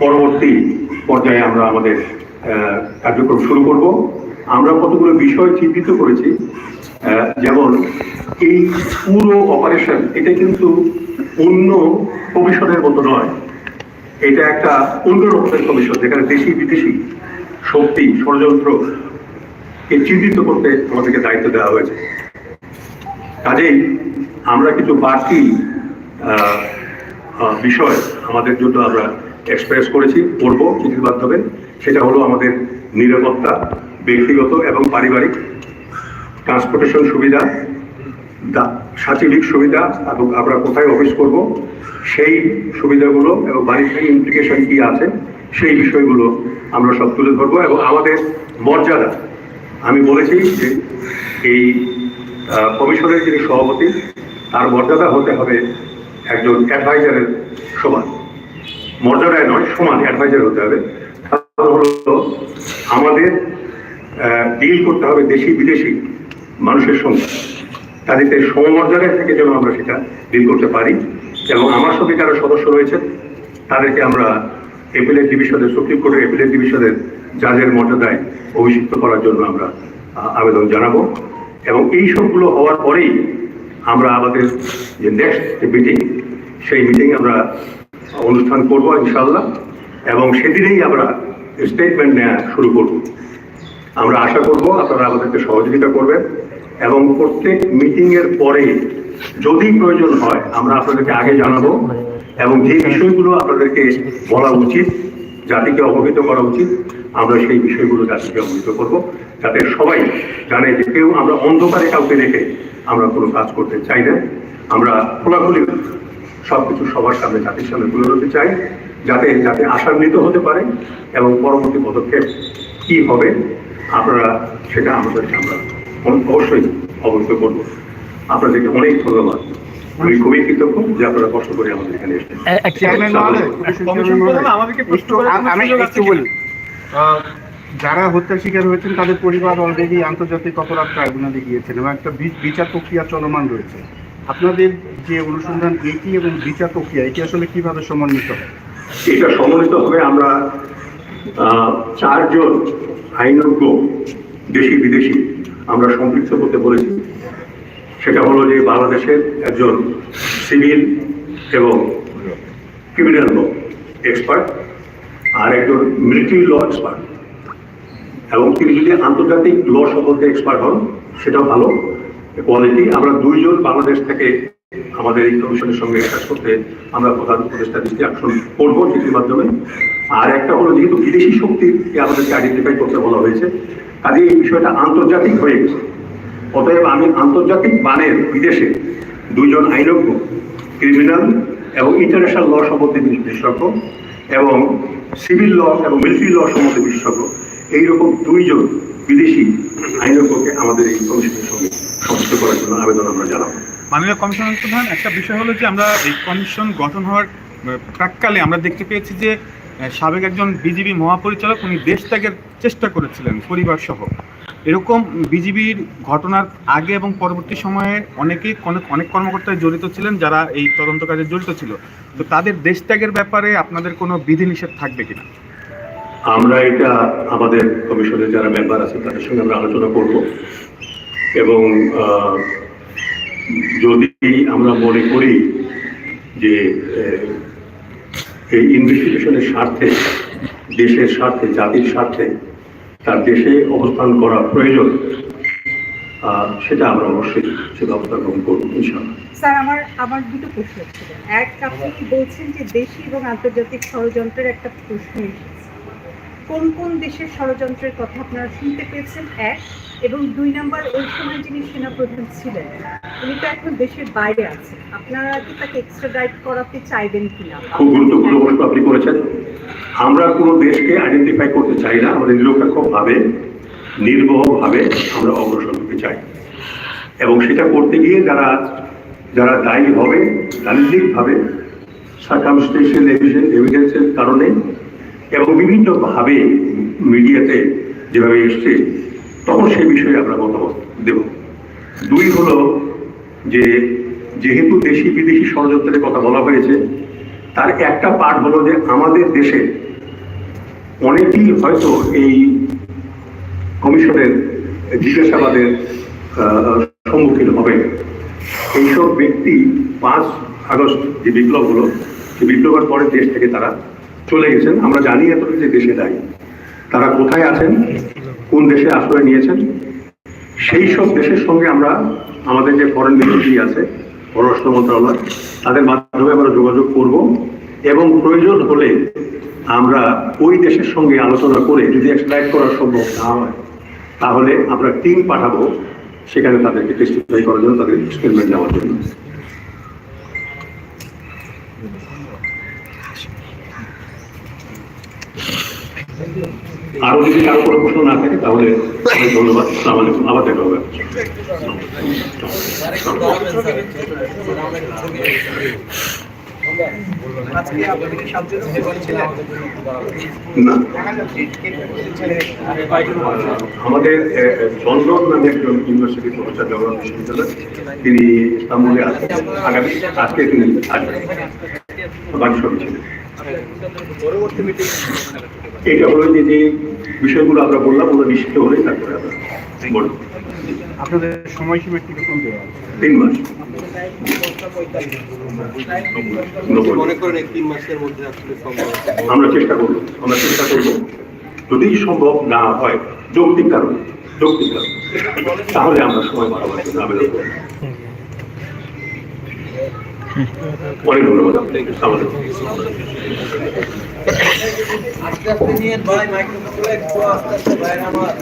পরবর্তী পর্যায়ে আমরা আমাদের কার্যক্রম শুরু করব। আমরা কতগুলো বিষয় চিহ্নিত করেছি যেমন এই পুরো অপারেশন এটা কিন্তু অন্য কমিশনের মতো নয়। এটা একটা অন্য রকমের কমিশন যেখানে দেশি বিদেশি শক্তি, ষড়যন্ত্র কে চিহ্নিত করতে আমাদেরকে দায়িত্ব দেওয়া হয়েছে। কাজেই আমরা কিছু বাড়তি বিষয় আমাদের জন্য আমরা এক্সপ্রেস করেছি করব চিঠির মাধ্যমে। সেটা হলো আমাদের নিরাপত্তা, ব্যক্তিগত এবং পারিবারিক ট্রান্সপোর্টেশন সুবিধা সাচিবিক সুবিধা, এবং আমরা কোথায় অফিস করব, সেই সুবিধাগুলো এবং বাড়ির থেকে ইমপ্লিকেশন কি আছে, সেই বিষয়গুলো আমরা সব তুলে ধরবো। এবং আমাদের মর্যাদা, আমি বলেছি যে এই কমিশনের যিনি সভাপতি, তার মর্যাদা হতে হবে একজন অ্যাডভাইজারের সমান। মর্যাদায় নয়, সমান অ্যাডভাইজার হতে হবে। আমাদের ডিল করতে হবে দেশি বিদেশি মানুষের সঙ্গে। তাদেরকে সমমর্যাদায় থেকে যেন আমরা সেটা ডিল করতে পারি। এবং আমার সঙ্গে যারা সদস্য রয়েছেন তাদেরকে আমরা এপিলেট ডিভিশনের সুপ্রিম কোর্টের এপিলেট ডিভিশনের জাজের মর্যাদায় অভিষিক্ত করার জন্য আমরা আবেদন জানাব। এবং এই সবগুলো হওয়ার পরেই আমরা আমাদের যে নেক্সট মিটিং সেই মিটিং আমরা অনুষ্ঠান করব ইনশাল্লাহ এবং সেদিনেই আমরা স্টেটমেন্ট নেওয়া শুরু করব। আমরা আশা করব আপনারা আমাদেরকে সহযোগিতা করবেন, এবং প্রত্যেক মিটিং এর পরে যদি প্রয়োজন হয়, আমরা আপনাদেরকে আগে জানাব, এবং যে বিষয়গুলো আপনাদেরকে বলা উচিত, জাতিকে অবহিত করা উচিত, আমরা সেই বিষয়গুলো জাতিকে অবহিত করব, যাতে সবাই জানে যে কেউ আমরা অন্ধকারে কাউকে রেখে আমরা কোনো কাজ করতে চাই না। আমরা খোলাখুলি সবকিছু সবার সামনে জাতির সামনে তুলে ধরতে চাই যাতে যাতে আশান্বিত হতে পারে এবং পরবর্তী পদক্ষেপ কি হবে আপনারা সেটা আমাদেরকে আমরা অবশ্যই অবহিত করব। আপনাদেরকে অনেক ধন্যবাদ। আমি খুবই কৃতজ্ঞ যে আপনারা কষ্ট করে আমাদের এখানে এসেছেন। আমি একটু বলি। যারা হত্যার শিকার হয়েছেন তাদের পরিবার অলরেডি আন্তর্জাতিক অপরাধ ট্রাইব্যুনালে গিয়েছেন এবং একটা বিচার প্রক্রিয়া চলমান রয়েছে। আপনাদের যে অনুসন্ধান, এটি এবং বিচার প্রক্রিয়া, এটি আসলে কীভাবে সমন্বিত এটা সম্মিলিত হবে, আমরা চারজন আইনজ্ঞ, দেশি, বিদেশি, আমরা সম্পৃক্ত করতে বলেছি। সেটা হলো যে বাংলাদেশের একজন সিভিল এবং ক্রিমিনাল ল এক্সপার্ট আর একজন মিলিটারি ল এক্সপার্ট। এবং তিনি যদি আন্তর্জাতিক ল সম্বন্ধে এক্সপার্ট হন সেটা ভালো। কোয়ালিটি আমরা দুইজন বাংলাদেশ থেকে আমাদের এই কমিশনের সঙ্গে কাজ করতে আমরা প্রধান উপদেষ্টা দৃষ্টি আকর্ষণ করব চিঠির মাধ্যমে। আর একটা হলো যেহেতু বিদেশি শক্তিকে আমাদেরকে আইডেন্টিফাই করতে বলা হয়েছে কাজে এই বিষয়টা আন্তর্জাতিক হয়ে গেছে। অতএব আমি আন্তর্জাতিক মানের বিদেশে দুইজন আইনজ্ঞ ক্রিমিনাল এবং ইন্টারন্যাশনাল ল সম্বন্ধে বিশেষজ্ঞ এবং সিভিল ল এবং মিলিটারি ল সম্বন্ধে বিশেষজ্ঞ, এইরকম দুইজন বিদেশি আইনজ্ঞকে আমাদের এই কমিশনের সঙ্গে সংযুক্ত করার জন্য আবেদন আমরা জানাব। মাননীয় কমিশনার প্রধান একটা বিষয় হলো যে আমরা এই কমিশন গঠন হওয়ার প্রাককালে আমরা দেখতে পেয়েছি যে সাবেক একজন বিজিবি মহাপরিচালক উনি দেশ ত্যাগের চেষ্টা করেছিলেন পরিবার সহ। এরকম বিজিবির ঘটনার আগে এবং পরবর্তী সময়ে অনেকেই অনেক অনেক কর্মকর্তায় জড়িত ছিলেন যারা এই তদন্ত কাজে জড়িত ছিল। তো তাদের দেশ ত্যাগের ব্যাপারে আপনাদের কোনো বিধিনিষেধ থাকবে কিনা? আমরা এটা আমাদের কমিশনের যারা মেম্বার আছে তাদের সঙ্গে আমরা আলোচনা করব। এবং যদি আমরা মনে করি যে এই ইনভেস্টিগেশনের স্বার্থে, দেশের স্বার্থে, জাতির স্বার্থে, তার দেশে অবস্থান করা প্রয়োজন সেটা আমরা অবশ্যই সে ব্যবস্থা গ্রহণ করব, ইনশাআল্লাহ। স্যার, আমার আমার দুটো প্রশ্ন ছিল। এক আপনি বলছেন যে দেশি এবং আন্তর্জাতিক ষড়যন্ত্রের একটা প্রশ্ন এসেছে? কোন কোন দেশের ষড়যন্ত্রের কথা আপনারা শুনতে পেয়েছেন? এক, এবং দুই নম্বর, ওই সময় যিনি সেনাপ্রধান ছিলেন, উনি তো এখন দেশের বাইরে আছেন। আপনারা কি তাকে এক্সট্রাডাইট করাতে চাইবেন কিনা? খুব গুরুত্বপূর্ণ প্রশ্ন আপনি করেছেন। আমরা কোনো দেশকে আইডেন্টিফাই করতে চাই না, আমাদের নিরপেক্ষভাবে নির্বহভাবে আমরা অগ্রসর হতে চাই। এবং সেটা করতে গিয়ে যারা যারা দায়ী হবে, রাজনৈতিকভাবে সার্কামস্টেশন এভিডেন্সের কারণে এবং বিভিন্নভাবে মিডিয়াতে যেভাবে এসছে, তখন সেই বিষয়ে আমরা মতামত দেব। দুই হলো যে, যেহেতু দেশি বিদেশি ষড়যন্ত্রের কথা বলা হয়েছে, তার একটা পার্ট হলো যে, আমাদের দেশে অনেকেই হয়তো এই কমিশনের জিজ্ঞাসাবাদের সম্মুখীন হবে। এইসব ব্যক্তি পাঁচ আগস্ট যে বিপ্লব হলো সেই বিপ্লবের পরে দেশ থেকে তারা চলে গেছেন। আমরা জানি এতটুকু যে দেশে নাই তারা কোথায় আছেন? কোন দেশে আশ্রয় নিয়েছেন? সেই সব দেশের সঙ্গে আমরা আমাদের যে ফরেন মিনিস্ট্রি আছে, পররাষ্ট্র মন্ত্রণালয়, তাদের মাধ্যমে আমরা যোগাযোগ করব এবং প্রয়োজন হলে আমরা ওই দেশের সঙ্গে আলোচনা করে যদি এক্সট্রাক্ট করা সম্ভব না হয়, তাহলে আমরা টিম পাঠাবো, সেখানে তাদেরকে টেস্টিফাই করার জন্য, তাদের স্টেটমেন্ট নেওয়ার জন্য। আরও যদি কারও কোনো প্রশ্ন না থাকে, তাহলে ধন্যবাদ। আসসালামু আলাইকুম। আবার দেখা হবে। আমাদের চন্দন নামে একজন ইউনিভার্সিটি প্রফেসর জগন্নাথ বিশ্ববিদ্যালয়, তিনি ইস্তাম্বুলে আছেন। আগামী, আজকে তিনি আসবেন বাকি সব ছিলেন। এটা হলো যে যে বিষয়গুলো আমরা বললাম ওগুলো নিশ্চিত হলেই তারপরে আমরা বলব। আপনাদের সময়সীমা কীরকম দেওয়া তিন মাস। মনে করেন তিন মাসের মধ্যে আসলে সম্ভব? আমরা চেষ্টা করব আমরা চেষ্টা করব। যদি সম্ভব না হয় যৌক্তিক কারণ যৌক্তিক কারণ তাহলে আমরা সময় বাড়াবার জন্য আবেদন করব। অনেক ধন্যবাদ আস্তে আস্তে নিয়ে ভাই মাইক্রোফোন একটু আস্তে আস্তে আমার